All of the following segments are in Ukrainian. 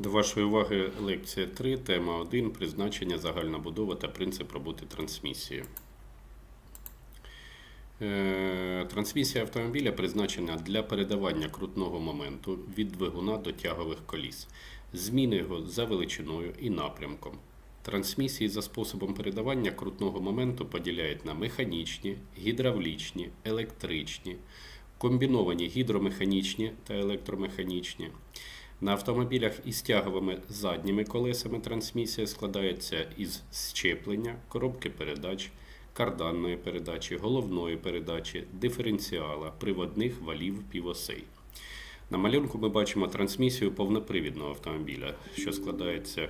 До вашої уваги лекція 3, тема 1. Призначення, загальна будова та принцип роботи трансмісії. Е, Трансмісія автомобіля призначена для передавання крутного моменту від двигуна до тягових коліс, зміни його за величиною і напрямком. Трансмісії за способом передавання крутного моменту поділяють на механічні, гідравлічні, електричні, комбіновані гідромеханічні та електромеханічні. На автомобілях із тяговими задніми колесами трансмісія складається із щеплення, коробки передач, карданної передачі, головної передачі, диференціала, приводних валів півосей. На малюнку ми бачимо трансмісію повнопривідного автомобіля, що складається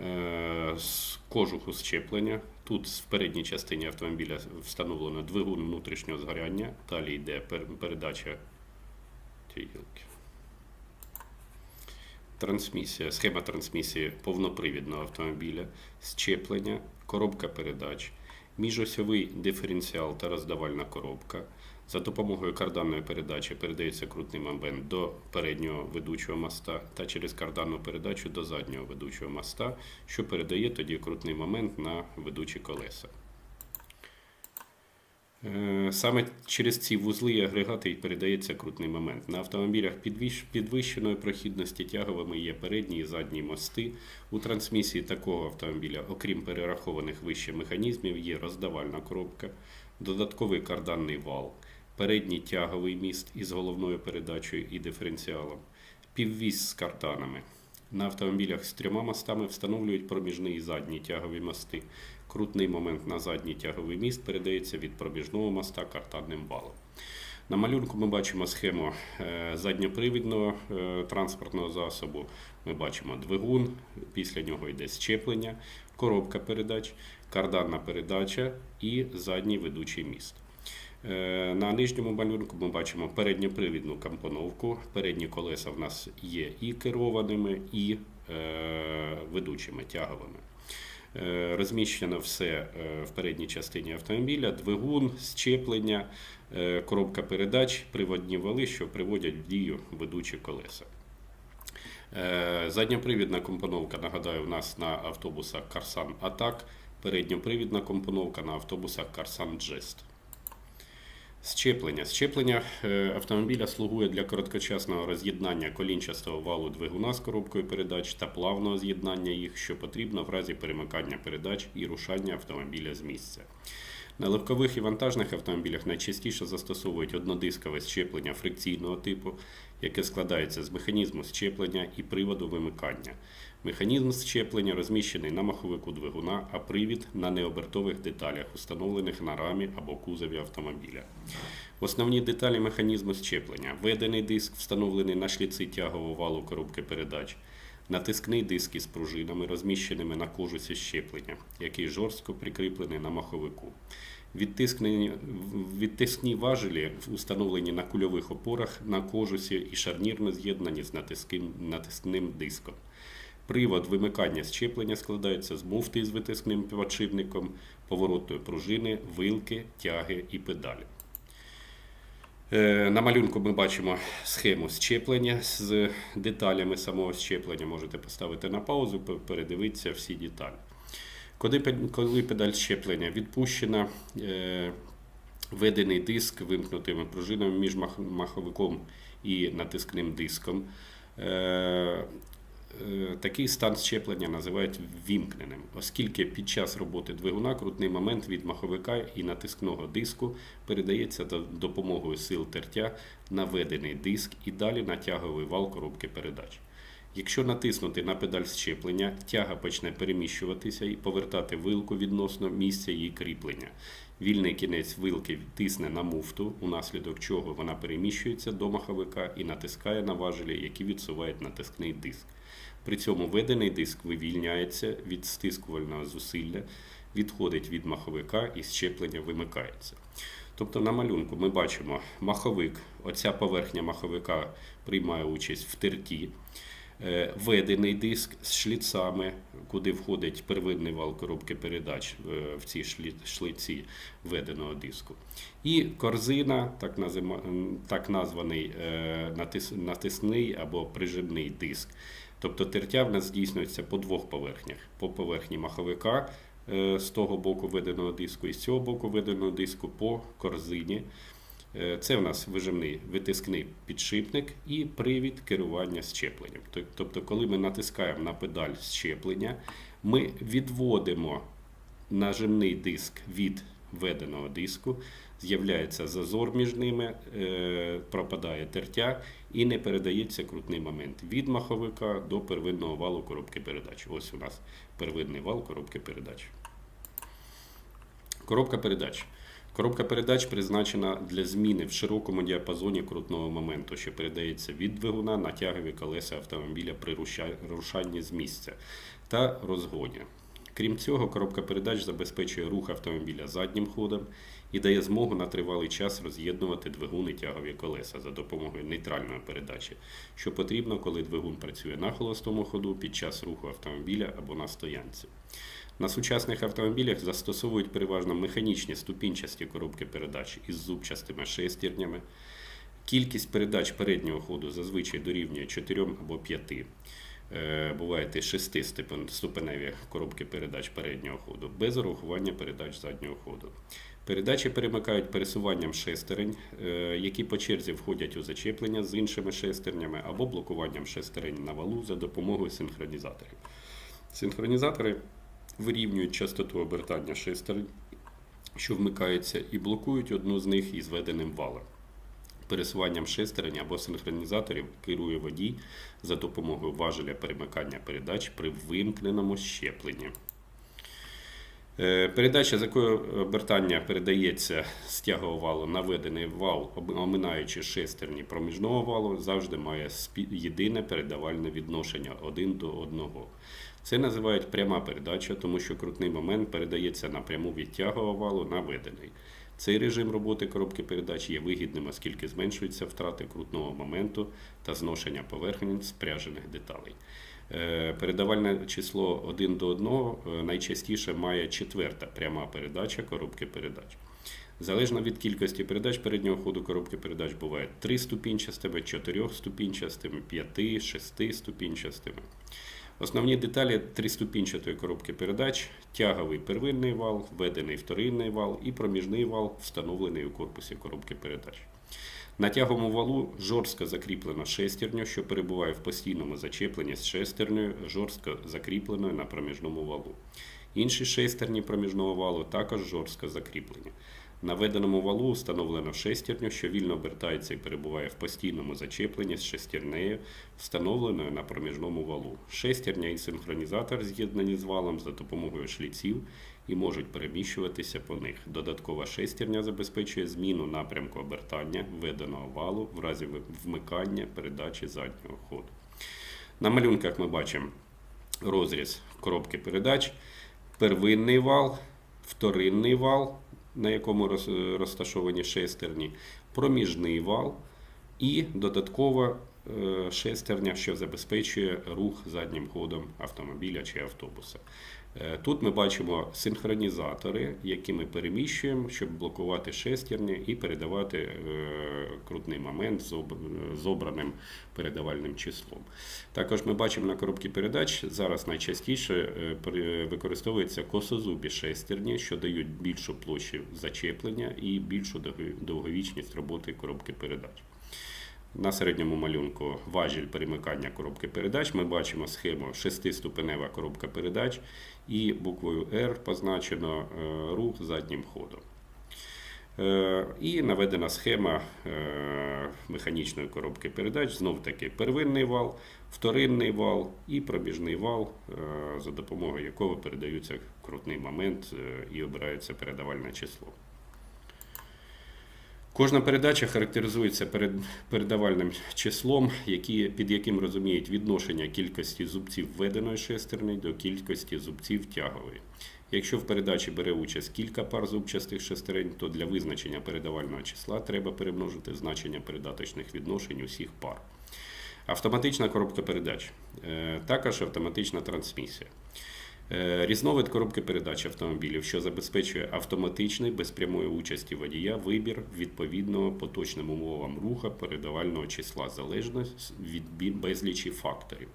е, з кожуху щеплення. Тут в передній частині автомобіля встановлено двигун внутрішнього згоряння, далі йде передача тієї. Трансмісія, схема трансмісії повнопривідного автомобіля, щеплення, коробка передач, міжосьовий диференціал та роздавальна коробка. За допомогою карданної передачі передається крутний момент до переднього ведучого моста та через карданну передачу до заднього ведучого моста, що передає тоді крутний момент на ведучі колеса. Е, Саме через ці вузли і агрегати передається крутний момент. На автомобілях підвищеної прохідності тяговими є передні і задні мости. У трансмісії такого автомобіля, окрім перерахованих вище механізмів, є роздавальна коробка, додатковий карданний вал, передній тяговий міст із головною передачею і диференціалом, піввіз з картанами. На автомобілях з трьома мостами встановлюють проміжні і задні тягові мости. Крутний момент на задній тяговий міст передається від проміжного моста картанним валом. На малюнку ми бачимо схему е, задньопривідного е, транспортного засобу. Ми бачимо двигун, після нього йде щеплення, коробка передач, карданна передача і задній ведучий міст. Е, На нижньому малюнку ми бачимо передньопривідну компоновку. Передні колеса в нас є і керованими, і е, ведучими тяговими. Е, Розміщено все в передній частині автомобіля: двигун, щеплення, коробка передач, приводні вали, що приводять в дію ведучі колеса. Задньопривідна компоновка, нагадаю, у нас на автобусах Карсан Атак, передньопривідна компоновка на автобусах Карсан Джест. Щеплення. Щеплення е, автомобіля слугує для короткочасного роз'єднання колінчастого валу двигуна з коробкою передач та плавного з'єднання їх, що потрібно в разі перемикання передач і рушання автомобіля з місця. На легкових і вантажних автомобілях найчастіше застосовують однодискове щеплення фрикційного типу, яке складається з механізму щеплення і приводу вимикання. Механізм щеплення розміщений на маховику двигуна, а привід на необертових деталях, установлених на рамі або кузові автомобіля. Основні деталі механізму щеплення: введений диск, встановлений на шліці тягового валу коробки передач, натискний диск із пружинами, розміщеними на кожусі щеплення, який жорстко прикріплений на маховику. Відтискні важелі встановлені на кульових опорах на кожусі і шарнірно з'єднані з натискним диском. Привод вимикання щеплення складається з муфти з витискним підшипником, поворотної пружини, вилки, тяги і педалі. Е, На малюнку ми бачимо схему щеплення з деталями самого щеплення. Можете поставити на паузу, передивитися всі деталі. Коли, педаль щеплення відпущена, е, введений диск вимкнутими пружинами між маховиком і натискним диском. Е, Такий стан щеплення називають ввімкненим, оскільки під час роботи двигуна крутний момент від маховика і натискного диску передається за допомогою сил тертя на введений диск і далі на тяговий вал коробки передач. Якщо натиснути на педаль щеплення, тяга почне переміщуватися і повертати вилку відносно місця її кріплення. Вільний кінець вилки тисне на муфту, унаслідок чого вона переміщується до маховика і натискає на важелі, які відсувають натискний диск. При цьому введений диск вивільняється від стискувального зусилля, відходить від маховика і щеплення вимикається. Тобто на малюнку ми бачимо маховик, оця поверхня маховика приймає участь в терті. Е, Ведений диск з шліцами, куди входить первинний вал коробки передач е, в ці шлі- шлиці веденого диску. І корзина, так, так названий е, натисний або прижимний диск. Тобто тертя в нас здійснюється по двох поверхнях: по поверхні маховика е, з того боку веденого диску і з цього боку веденого диску по корзині. Е, Це в нас вижимний витискний підшипник і привід керування щепленням. Тобто, коли ми натискаємо на педаль щеплення, ми відводимо нажимний диск від введеного диску, з'являється зазор між ними, е, пропадає тертя і не передається крутний момент від маховика до первинного валу коробки передач. Ось у нас первинний вал коробки передач. Коробка передач. Коробка передач призначена для зміни в широкому діапазоні крутного моменту, що передається від двигуна на тягові колеса автомобіля при рушанні з місця та розгоні. Крім цього, коробка передач забезпечує рух автомобіля заднім ходом і дає змогу на тривалий час роз'єднувати двигун і тягові колеса за допомогою нейтральної передачі, що потрібно, коли двигун працює на холостому ходу під час руху автомобіля або на стоянці. На сучасних автомобілях застосовують переважно механічні ступінчасті коробки передач із зубчастими шестернями. Кількість передач переднього ходу зазвичай дорівнює 4 або 5. Е, Бувають і 6 ступеневі коробки передач переднього ходу, без урахування передач заднього ходу. Передачі перемикають пересуванням шестерень, е, які по черзі входять у зачеплення з іншими шестернями, або блокуванням шестерень на валу за допомогою синхронізаторів. Синхронізатори вирівнюють частоту обертання шестерень, що вмикаються, і блокують одну з них із введеним валом. Пересуванням шестерень або синхронізаторів керує водій за допомогою важеля перемикання передач при вимкненому щепленні. Е, Передача, з якою обертання передається з тягового валу на ведений вал, оминаючи шестерні проміжного валу, завжди має єдине передавальне відношення один до одного. Це називають пряма передача, тому що крутний момент передається напряму від тягового валу на ведений. Цей режим роботи коробки передач є вигідним, оскільки зменшуються втрати крутного моменту та зношення поверхень спряжених деталей. Е, Передавальне число 1 до 1 е, найчастіше має четверта пряма передача коробки передач. Залежно від кількості передач переднього ходу коробки передач буває 3 ступінчастими, 4 ступінчастими, 5, 6 ступінчастими. Основні деталі триступінчатої коробки передач: тяговий первинний вал, введений вторинний вал і проміжний вал, встановлений у корпусі коробки передач. На тяговому валу жорстко закріплено шестерню, що перебуває в постійному зачепленні з шестернею, жорстко закріпленою на проміжному валу. Інші шестерні проміжного валу також жорстко закріплені. На веденому валу встановлено шестерню, що вільно обертається і перебуває в постійному зачепленні з шестернею, встановленою на проміжному валу. Шестерня і синхронізатор з'єднані з валом за допомогою шліців і можуть переміщуватися по них. Додаткова шестерня забезпечує зміну напрямку обертання введеного валу в разі вмикання передачі заднього ходу. На малюнках ми бачимо розріз коробки передач, первинний вал, вторинний вал, на якому розташовані шестерні, проміжний вал і додаткова е, шестерня, що забезпечує рух заднім ходом автомобіля чи автобуса. Е, Тут ми бачимо синхронізатори, які ми переміщуємо, щоб блокувати шестерні і передавати е, крутний момент з обраним передавальним числом. Також ми бачимо на коробці передач зараз найчастіше е, використовуються косозубі шестерні, що дають більшу площу зачеплення і більшу довго- довговічність роботи коробки передач. На середньому малюнку важіль перемикання коробки передач. Ми бачимо схему шестиступенева коробка передач і буквою R позначено е, рух заднім ходом. Е, І наведена схема е, механічної коробки передач. Знов таки первинний вал, вторинний вал і пробіжний вал, за допомогою якого передаються крутний момент і обирається передавальне число. Кожна передача характеризується перед, передавальним числом, які, під яким розуміють відношення кількості зубців введеної шестерні до кількості зубців тягової. Якщо в передачі бере участь кілька пар зубчастих шестерень, то для визначення передавального числа треба перемножити значення передаточних відношень усіх пар. Автоматична коробка передач, Е, також автоматична трансмісія. Е, Різновид коробки передач автомобілів, що забезпечує автоматичний без прямої участі водія вибір відповідного поточним умовам руха передавального числа залежно від безлічі факторів.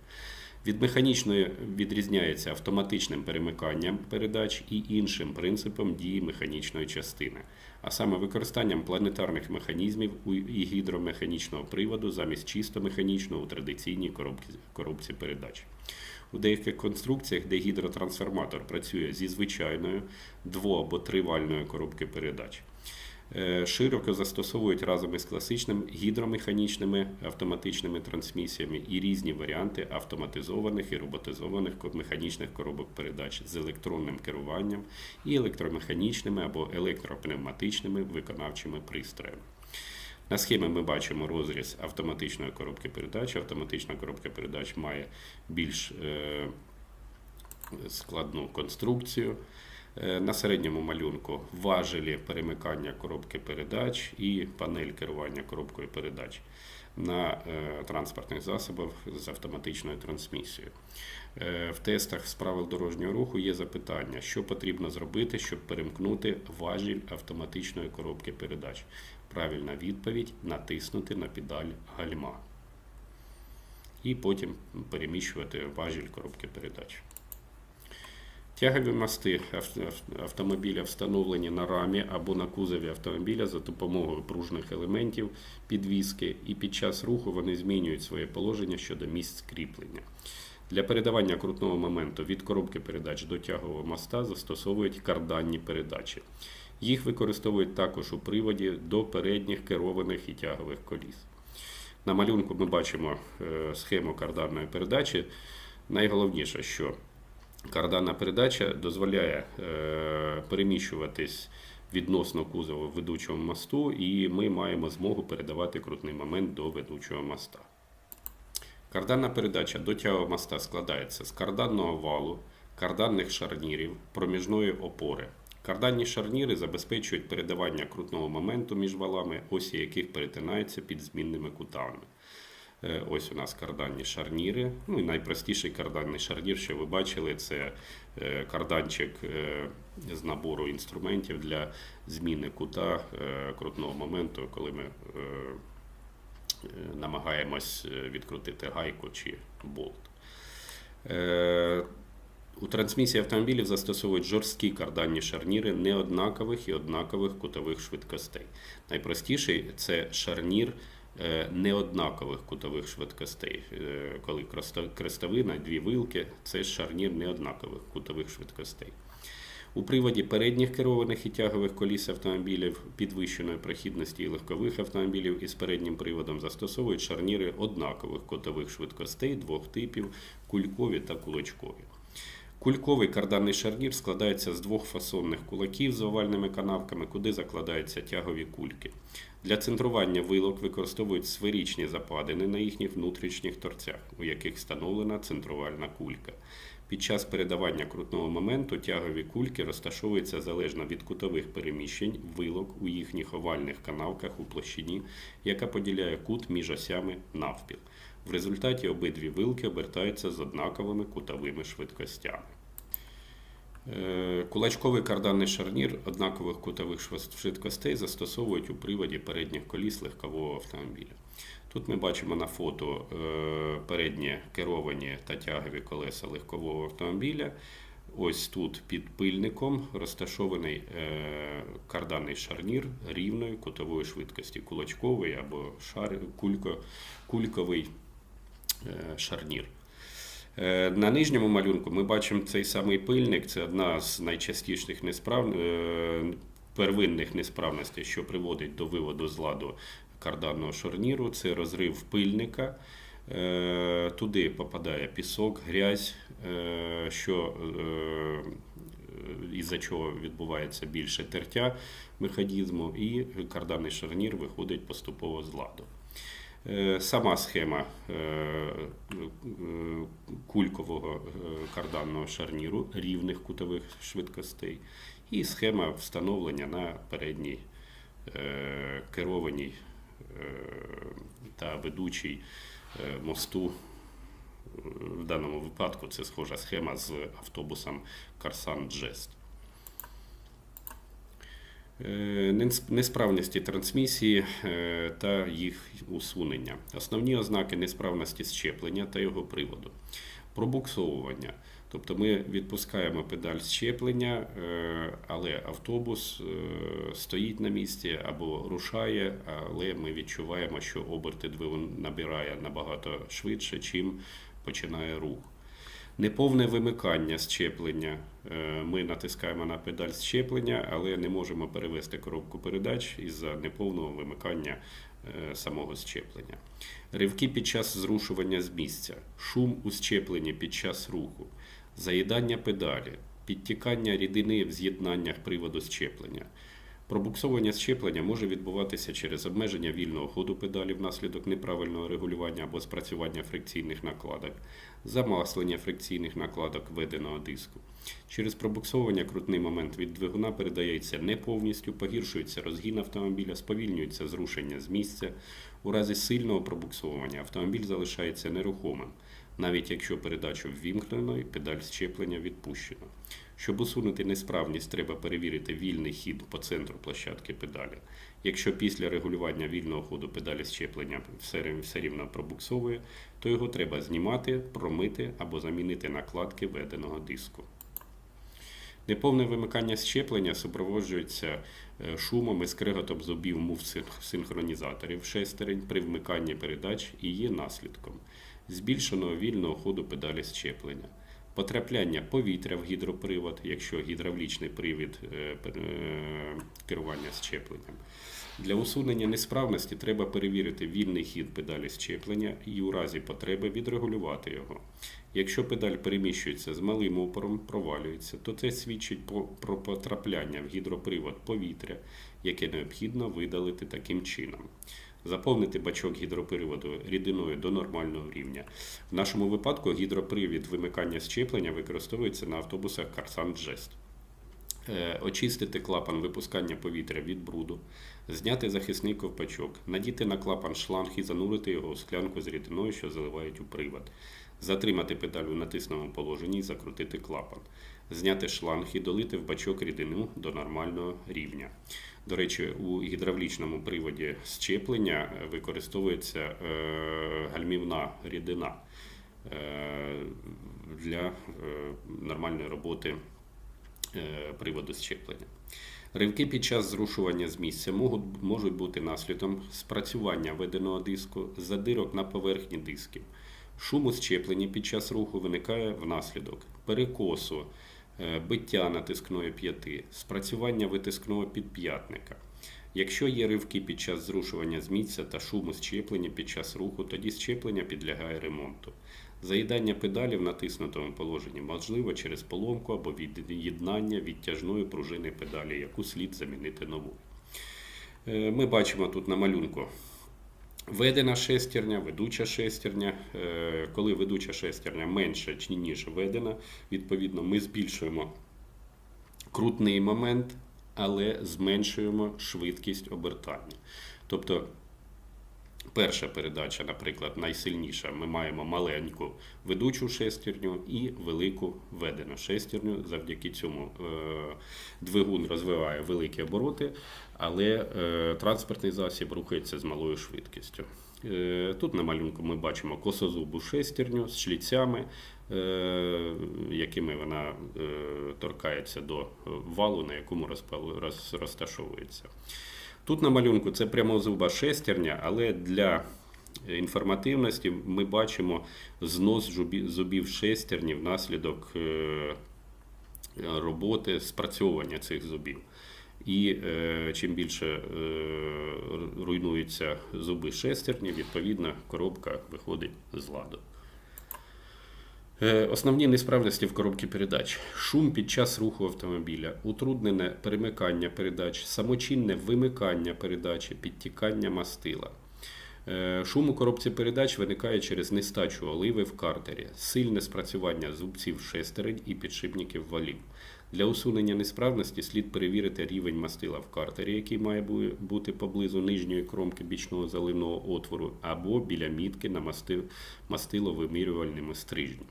Від механічної відрізняється автоматичним перемиканням передач і іншим принципом дії механічної частини, а саме використанням планетарних механізмів і гідромеханічного приводу замість чисто механічного у традиційній коробці, коробці передач. У деяких конструкціях, де гідротрансформатор працює зі звичайною дво- або тривальною коробки передач, широко застосовують разом із класичними гідромеханічними автоматичними трансмісіями і різні варіанти автоматизованих і роботизованих механічних коробок передач з електронним керуванням і електромеханічними або електропневматичними виконавчими пристроями. На схемі ми бачимо розріз автоматичної коробки передач. Автоматична коробка передач має більш е, складну конструкцію. Е, На середньому малюнку важелі перемикання коробки передач і панель керування коробкою передач на е, транспортних засобах з автоматичною трансмісією. Е, В тестах з правил дорожнього руху є запитання, що потрібно зробити, щоб перемкнути важіль автоматичної коробки передач. Правильна відповідь натиснути на педаль гальма. І потім переміщувати важіль коробки передач. Тягові мости ав- ав- автомобіля встановлені на рамі або на кузові автомобіля за допомогою пружних елементів підвіски, і під час руху вони змінюють своє положення щодо місць кріплення. Для передавання крутного моменту від коробки передач до тягового моста застосовують карданні передачі. Їх використовують також у приводі до передніх керованих і тягових коліс. На малюнку ми бачимо е, схему карданної передачі. Найголовніше, що карданна передача дозволяє е, переміщуватись відносно кузову ведучого мосту, і ми маємо змогу передавати крутний момент до ведучого моста. Карданна передача до тягового моста складається з карданного валу, карданних шарнірів, проміжної опори. Карданні шарніри забезпечують передавання крутного моменту між валами, осі яких перетинаються під змінними кутами. Е, Ось у нас карданні шарніри. Ну і найпростіший карданний шарнір, що ви бачили, це е, карданчик е, з набору інструментів для зміни кута крутного моменту, коли ми намагаємось відкрутити гайку чи болт. У трансмісії автомобілів застосовують жорсткі карданні шарніри неоднакових і однакових кутових швидкостей. Найпростіший це шарнір неоднакових кутових швидкостей. Е, Коли кресто- крестовина, дві вилки це шарнір неоднакових кутових швидкостей. У приводі передніх керованих і тягових коліс автомобілів підвищеної прохідності і легкових автомобілів із переднім приводом застосовують шарніри однакових кутових швидкостей двох типів кулькові та кулачкові. Кульковий карданний шарнір складається з двох фасонних кулаків з овальними канавками, куди закладаються тягові кульки. Для центрування вилок використовують сферичні западини на їхніх внутрішніх торцях, у яких встановлена центрувальна кулька. Під час передавання крутного моменту тягові кульки розташовуються залежно від кутових переміщень вилок у їхніх овальних канавках у площині, яка поділяє кут між осями навпіл. В результаті обидві вилки обертаються з однаковими кутовими швидкостями. Е, Кулачковий карданний шарнір однакових кутових швидкостей застосовують у приводі передніх коліс легкового автомобіля. Тут ми бачимо на фото е, передні керовані та тягові колеса легкового автомобіля. Ось тут під пильником розташований е, карданний шарнір рівної кутової швидкості, кулачковий або шар, кулько, кульковий шарнір. Е, На нижньому малюнку ми бачимо цей самий пильник. Це одна з найчастіших несправ... е, первинних несправностей, що приводить до виводу з ладу карданного шарніру. Це розрив пильника. Е, Туди попадає пісок, грязь, що із-за чого відбувається більше тертя механізму, і карданний шарнір виходить поступово з ладу. Е, Сама схема е, е, кулькового карданного шарніру рівних кутових швидкостей і схема встановлення на передній керованій та ведучій мосту. В даному випадку це схожа схема з автобусом Карсан Джест. Е, нес- Несправності трансмісії е, та їх усунення. Основні ознаки несправності щеплення та його приводу. Пробуксовування. Тобто ми відпускаємо педаль щеплення, е, але автобус стоїть на місці або рушає, але ми відчуваємо, що оберти двигун набирає набагато швидше, чим починає рух. Неповне вимикання щеплення. Е, Ми натискаємо на педаль щеплення, але не можемо перевести коробку передач із-за неповного вимикання е, самого щеплення. Ривки під час зрушування з місця, шум у щепленні під час руху, заїдання педалі, підтікання рідини в з'єднаннях приводу щеплення. Пробуксовування щеплення може відбуватися через обмеження вільного ходу педалі внаслідок неправильного регулювання або спрацювання фрикційних накладок, замаслення фрикційних накладок введеного диску. Через пробуксовування крутний момент від двигуна передається не повністю, погіршується розгін автомобіля, сповільнюється зрушення з місця. У разі сильного пробуксовування автомобіль залишається нерухомим, навіть якщо передача ввімкнена і педаль щеплення відпущено. Щоб усунути несправність, треба перевірити вільний хід по центру площадки педалі. Якщо після регулювання вільного ходу педалі щеплення все, рівно пробуксовує, то його треба знімати, промити або замінити накладки введеного диску. Неповне вимикання щеплення супроводжується е, шумом і скреготом зубів мув синхронізаторів шестерень при вмиканні передач і є наслідком збільшеного вільного ходу педалі щеплення, потрапляння повітря в гідропривод, якщо гідравлічний привід е, е, керування щепленням. Для усунення несправності треба перевірити вільний хід педалі щеплення і у разі потреби відрегулювати його. Якщо педаль переміщується з малим опором, провалюється, то це свідчить про потрапляння в гідропривод повітря, яке необхідно видалити таким чином. Заповнити бачок гідроприводу рідиною до нормального рівня. В нашому випадку гідропривід вимикання щеплення використовується на автобусах Карсан Джест. Е, Очистити клапан випускання повітря від бруду, зняти захисний ковпачок, надіти на клапан шланг і занурити його у склянку з рідиною, що заливають у привод. Затримати педаль у натисненому положенні і закрутити клапан. Зняти шланг і долити в бачок рідину до нормального рівня. До речі, у гідравлічному приводі щеплення е, використовується е, гальмівна рідина е, для нормальної роботи приводу щеплення. Ривки під час зрушування з місця можуть, бути наслідком спрацювання введеного диску, задирок на поверхні дисків. Шум у щепленні під час руху виникає внаслідок перекосу, е, биття натискної п'яти, спрацювання витискного підп'ятника. Якщо є ривки під час зрушування з місця та шум у щепленні під час руху, тоді щеплення підлягає ремонту. Заїдання педалі в натиснутому положенні можливо через поломку або від'єднання відтяжної пружини педалі, яку слід замінити новою. Е, Ми бачимо тут на малюнку Ведена шестерня, ведуча шестерня. Е, Коли ведуча шестерня менша ніж ведена, відповідно, ми збільшуємо крутний момент, але зменшуємо швидкість обертання. Тобто, перша передача, наприклад, найсильніша, ми маємо маленьку ведучу шестерню і велику ведену шестерню. Завдяки цьому е, двигун розвиває великі обороти, але е, транспортний засіб рухається з малою швидкістю. Е, Тут на малюнку ми бачимо косозубу шестерню з шліцями, якими вона торкається до валу, на якому розташовується. Тут на малюнку це прямозуба шестерня, але для інформативності ми бачимо знос зубів шестерні внаслідок е, роботи спрацьовування цих зубів. І е, чим більше е, руйнуються зуби шестерні, відповідно коробка виходить з ладу. Е, Основні несправності в коробці передач: шум під час руху автомобіля, утруднене перемикання передач, самочинне вимикання передачі, підтікання мастила. Е, Шум у коробці передач виникає через нестачу оливи в картері, сильне спрацювання зубців шестерень і підшипників валів, Для усунення несправності слід перевірити рівень мастила в картері, який має бути поблизу нижньої кромки бічного заливного отвору, або біля мітки на масти- мастиловимірювальному стрижні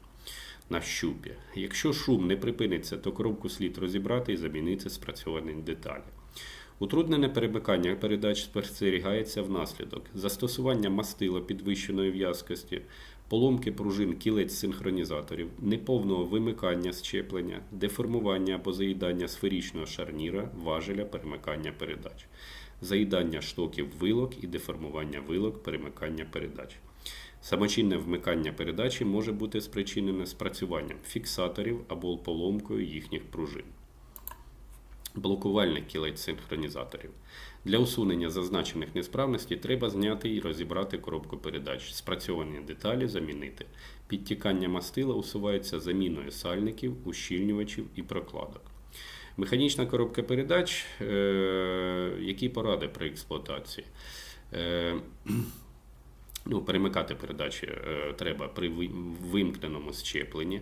на щупі. Якщо шум не припиниться, то коробку слід розібрати і замінити спрацьовані деталі. Утруднене перемикання передач спостерігається внаслідок застосування мастила підвищеної в'язкості, поломки пружин кілець синхронізаторів, неповного вимикання щеплення, деформування або заїдання сферичного шарніра, важеля перемикання передач, заїдання штоків вилок і деформування вилок перемикання передач. Самочинне вмикання передачі може бути спричинене спрацюванням фіксаторів або поломкою їхніх пружин. Блокувальник кілець синхронізаторів. Для усунення зазначених несправностей треба зняти і розібрати коробку передач. Спрацьовані деталі замінити. Підтікання мастила усувається заміною сальників, ущільнювачів і прокладок. Механічна коробка передач. Е- які поради при експлуатації? Ну, перемикати передачі е, треба при вимкненому щепленні.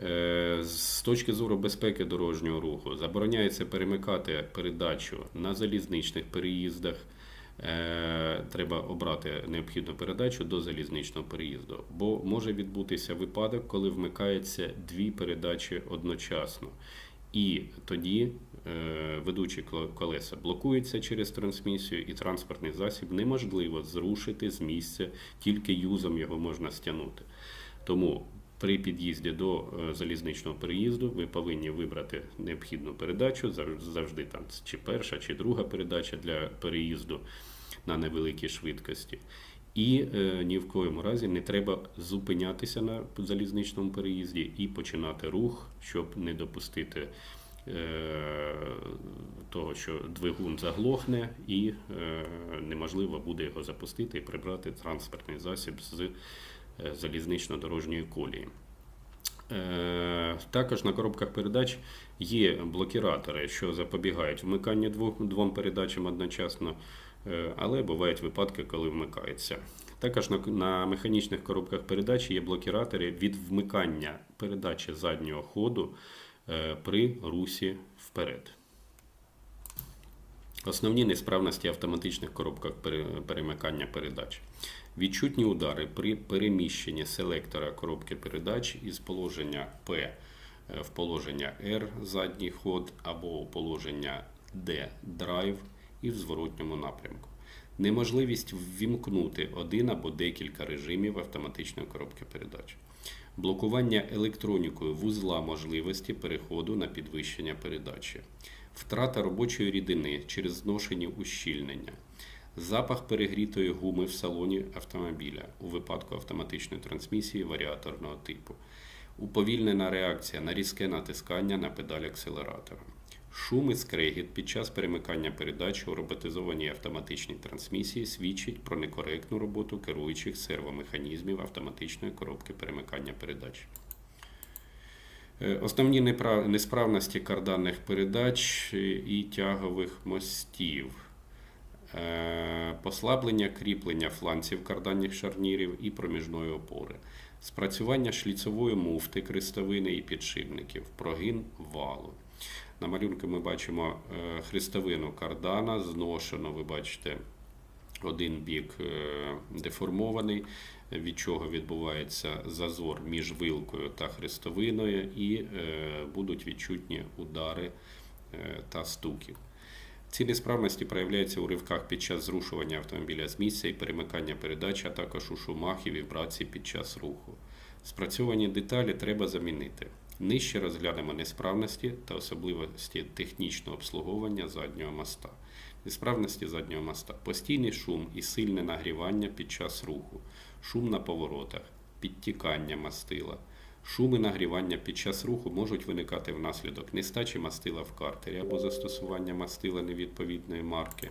Е, З точки зору безпеки дорожнього руху забороняється перемикати передачу на залізничних переїздах. Е, Треба обрати необхідну передачу до залізничного переїзду, бо може відбутися випадок, коли вмикаються дві передачі одночасно. І тоді ведучі колеса блокуються через трансмісію, і транспортний засіб неможливо зрушити з місця, тільки юзом його можна стягнути. Тому при під'їзді до е, залізничного переїзду ви повинні вибрати необхідну передачу, зав- завжди там чи перша, чи друга передача для переїзду на невеликій швидкості. І е, ні в коєму разі не треба зупинятися на залізничному переїзді і починати рух, щоб не допустити е, того, що двигун заглохне, і е, неможливо буде його запустити і прибрати транспортний засіб з е, залізнично-дорожньої колії. Е, Також на коробках передач є блокіратори, що запобігають вмиканню двох, двом передачам одночасно, е, але бувають випадки, коли вмикається. Також на, на механічних коробках передач є блокіратори від вмикання передачі заднього ходу е, при русі вперед. Основні несправності автоматичних коробках перемикання передач. Відчутні удари при переміщенні селектора коробки передач із положення P е, в положення R задній ход або у положення D драйв і в зворотньому напрямку. Неможливість ввімкнути один або декілька режимів автоматичної коробки передач. Блокування електронікою вузла можливості переходу на підвищення передачі. Втрата робочої рідини через зношені ущільнення. Запах перегрітої гуми в салоні автомобіля у випадку автоматичної трансмісії варіаторного типу. Уповільнена реакція на різке натискання на педаль акселератора. Шум і скрегіт під час перемикання передач у роботизованій автоматичній трансмісії свідчить про некоректну роботу керуючих сервомеханізмів автоматичної коробки перемикання передач. Е, Основні несправності карданних передач е, і тягових мостів. Е, Послаблення кріплення фланців карданних шарнірів і проміжної опори. Спрацювання шліцової муфти, крестовини і підшипників, прогин валу. На малюнку ми бачимо е, хрестовину кардана, зношено, ви бачите, один бік е, деформований, від чого відбувається зазор між вилкою та хрестовиною, і е, будуть відчутні удари та стуків. Ці несправності проявляються у ривках під час зрушування автомобіля з місця і перемикання передач, а також у шумах і вібрації під час руху. Спрацьовані деталі треба замінити. Нижче розглянемо несправності та особливості технічного обслуговування заднього моста. Несправності заднього моста. Постійний шум і сильне нагрівання під час руху, шум на поворотах, підтікання мастила. Шум і нагрівання під час руху можуть виникати внаслідок нестачі мастила в картері або застосування мастила невідповідної марки.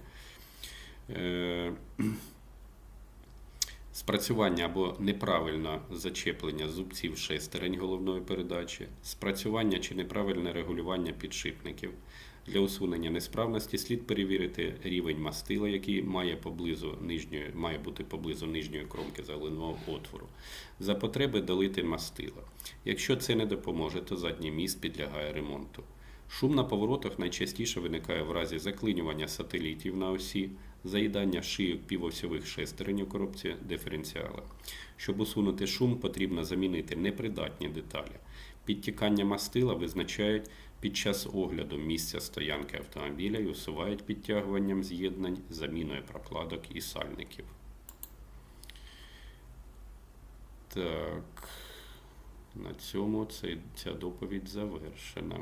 Спрацювання або неправильне зачеплення зубців шестерень головної передачі, спрацювання чи неправильне регулювання підшипників. Для усунення несправності слід перевірити рівень мастила, який має, поблизу нижньої, має бути поблизу нижньої кромки заливного отвору. За потреби долити мастила. Якщо це не допоможе, то задній міст підлягає ремонту. Шум на поворотах найчастіше виникає в разі заклинювання сателітів на осі, заїдання шийок півосьових шестерень у коробці диференціала. Щоб усунути шум, потрібно замінити непридатні деталі. Підтікання мастила визначають під час огляду місця стоянки автомобіля і усувають підтягуванням з'єднань, заміною прокладок і сальників. Так, на цьому ця доповідь завершена.